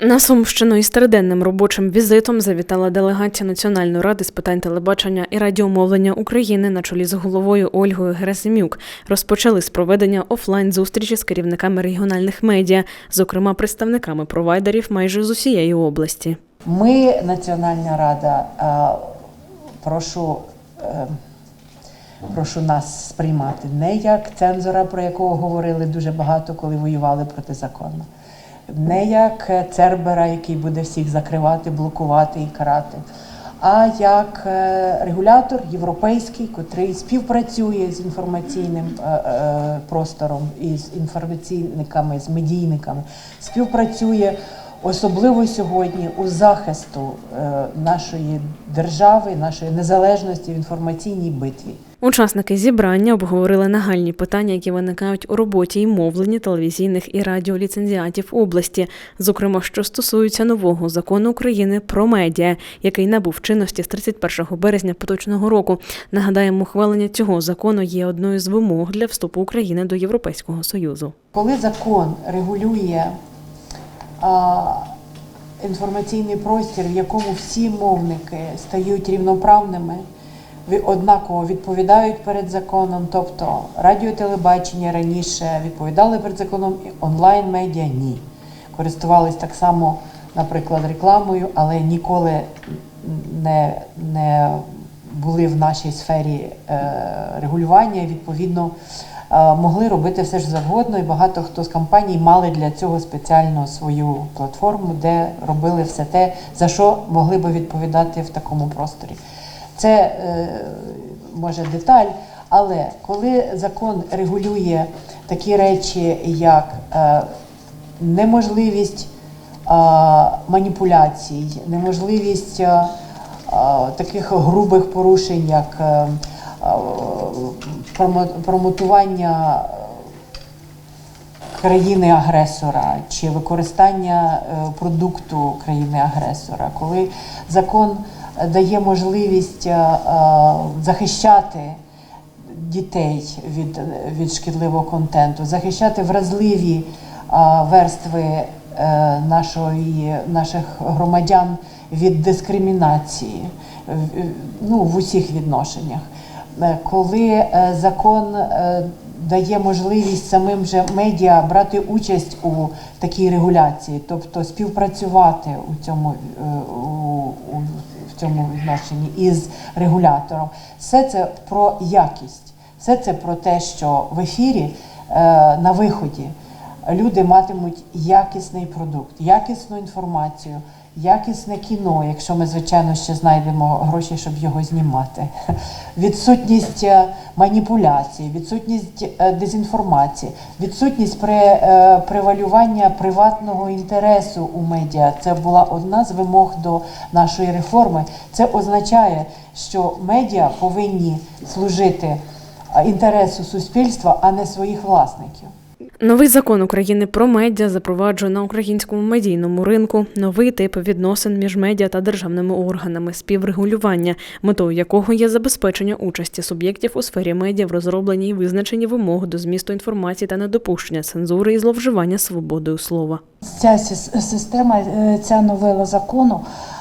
На Сумщину із триденним робочим візитом завітала делегація Національної ради з питань телебачення і радіомовлення України на чолі з головою Ольгою Герасимюк. Розпочали з проведення офлайн зустрічі з керівниками регіональних медіа, зокрема представниками провайдерів майже з усієї області. Ми, Національна Рада, е, прошу, е, прошу нас сприймати не як цензора, про якого говорили дуже багато, коли воювали протизаконно, не як цербера, який буде всіх закривати, блокувати і карати, а як е, регулятор європейський, котрий співпрацює з інформаційним е, е, простором і з інформаційниками, з медійниками, співпрацює особливо сьогодні у захисту нашої держави, нашої незалежності в інформаційній битві. Учасники зібрання обговорили нагальні питання, які виникають у роботі і мовленні телевізійних і радіоліцензіатів області, зокрема, що стосуються нового закону України про медіа, який набув чинності з 31 березня поточного року. Нагадаємо, ухвалення цього закону є одною з вимог для вступу України до Європейського союзу. Коли закон регулює а, інформаційний простір, в якому всі мовники стають рівноправними, однаково відповідають перед законом, тобто радіо, телебачення раніше відповідали перед законом, і онлайн-медіа ні. Користувались так само, наприклад, рекламою, але ніколи не, не були в нашій сфері е, регулювання і відповідно е, могли робити все ж завгодно, і багато хто з компаній мали для цього спеціально свою платформу, де робили все те, за що могли би відповідати в такому просторі. Це е, може деталь, але коли закон регулює такі речі, як е, неможливість е, маніпуляцій, неможливість таких грубих порушень, як промотування країни-агресора чи використання продукту країни-агресора, коли закон дає можливість е, е, захищати дітей від, від шкідливого контенту, захищати вразливі верстви е, нашої, наших громадян від дискримінації ну, в усіх відношеннях. Коли закон дає можливість самим же медіа брати участь у такій регуляції, тобто співпрацювати у цьому, у, у, цьому відношенні із регулятором, все це про якість. Все це про те, що в ефірі е, на виході люди матимуть якісний продукт, якісну інформацію, якісне кіно, якщо ми, звичайно, ще знайдемо гроші, щоб його знімати. Відсутність е, маніпуляцій, відсутність е, дезінформації, відсутність е, превалювання приватного інтересу у медіа. Це була одна з вимог до нашої реформи. Це означає, що медіа повинні служити інтересу суспільства, а не своїх власників. Новий закон України про медіа запроваджує на українському медійному ринку новий тип відносин між медіа та державними органами співрегулювання, метою якого є забезпечення участі суб'єктів у сфері медіа в розробленні і визначенні вимог до змісту інформації та недопущення цензури і зловживання свободою слова. Ця система, е, ця новела закону,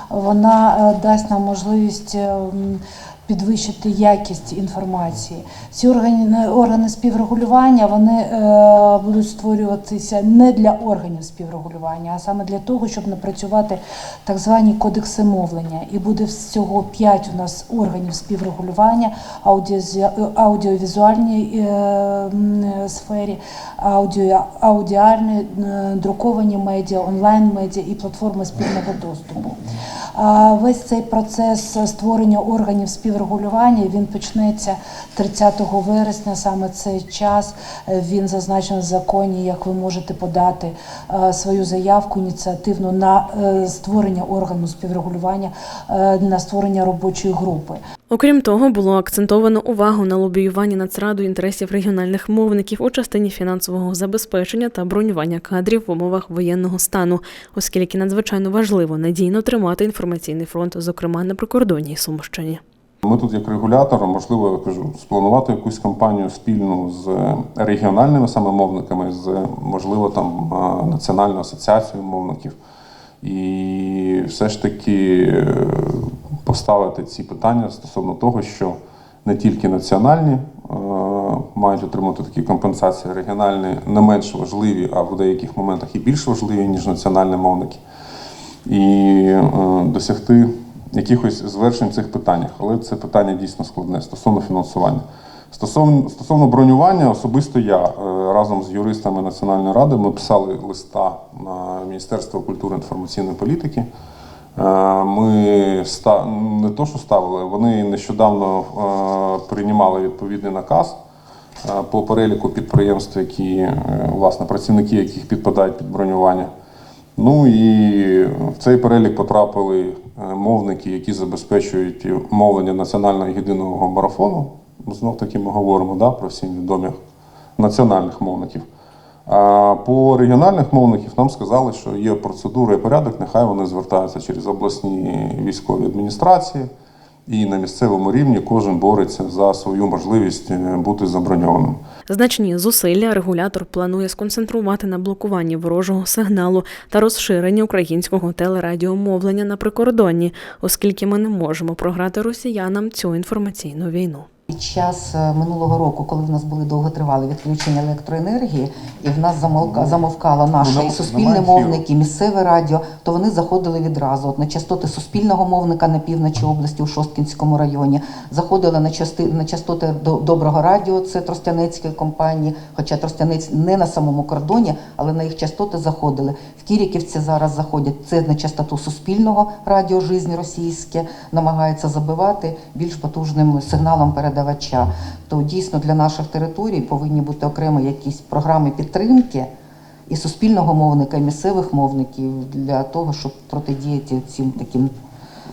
вона е, дасть нам можливість е, м, підвищити якість інформації. Ці органи, органи співрегулювання вони е, будуть створюватися не для органів співрегулювання, а саме для того, щоб напрацювати так звані кодекси мовлення. І буде всього п'ять у нас органів співрегулювання аудіовізуальній е, сфері, аудіо, аудіальні, е, друковані медіа, онлайн-медіа і платформи спільного доступу. Весь цей процес створення органів співрегулювання він почнеться 30 вересня. Саме цей час е, він зазначений в законі, як ви можете подати е, свою заявку ініціативну на е, створення органу співрегулювання, на створення робочої групи. Окрім того, було акцентовано увагу на лобіюванні Нацраду інтересів регіональних мовників у частині фінансового забезпечення та бронювання кадрів в умовах воєнного стану, оскільки надзвичайно важливо надійно тримати інформаційний фронт, зокрема на прикордонній Сумщині. Ми тут, як регулятор, можливо, я кажу, спланувати якусь кампанію спільну з регіональними саме мовниками, з можливо там е, Національною асоціацією мовників, і все ж таки е, поставити ці питання стосовно того, що не тільки національні е, мають отримати такі компенсації, регіональні не менш важливі, а в деяких моментах і більш важливі, ніж національні мовники, і е, досягти якихось звершень в цих питаннях. Але це питання дійсно складне стосовно фінансування. Стосовно, стосовно бронювання, особисто я е, разом з юристами Національної ради ми писали листа на Міністерство культури і інформаційної політики. Е, Ми не то, що ставили, вони нещодавно е, приймали відповідний наказ по переліку підприємств, які власне працівники яких підпадають під бронювання. Ну і в цей перелік потрапили е, мовники, які забезпечують мовлення національного єдиного марафону. Знов таки ми говоримо да, про всім відомих національних мовників. А по регіональних мовників нам сказали, що є процедура і порядок, нехай вони звертаються через обласні військові адміністрації, і на місцевому рівні кожен бореться за свою можливість е, бути заброньованим. Значні зусилля регулятор планує сконцентрувати на блокуванні ворожого сигналу та розширенні українського телерадіомовлення на прикордонні, оскільки ми не можемо програти росіянам цю інформаційну війну. Під час е, минулого року, коли в нас були довготривалі відключення електроенергії, і в нас замовка, замовкало наше Ну, і суспільне мовник, і місцеве радіо, то вони заходили відразу. От на частоти суспільного мовника на півночі області у Шосткінському районі, заходили на части на частоти до- доброго радіо, це Тростянецької компанії, хоча Тростянець не на самому кордоні, але на їх частоти заходили. В Кіріківці зараз заходять це на частоту суспільного радіо «Жизнь російське, намагаються забивати більш потужним сигналом передавача. То дійсно для наших територій повинні бути окремо якісь програми підтримки і суспільного мовника, і місцевих мовників для того, щоб протидіяти цим таким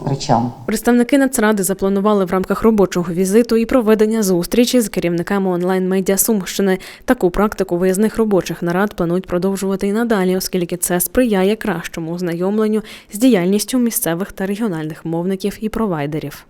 речам. Представники Нацради запланували в рамках робочого візиту і проведення зустрічі з керівниками онлайн-медіа Сумщини. Таку практику виїзних робочих нарад планують продовжувати і надалі, оскільки це сприяє кращому ознайомленню з діяльністю місцевих та регіональних мовників і провайдерів.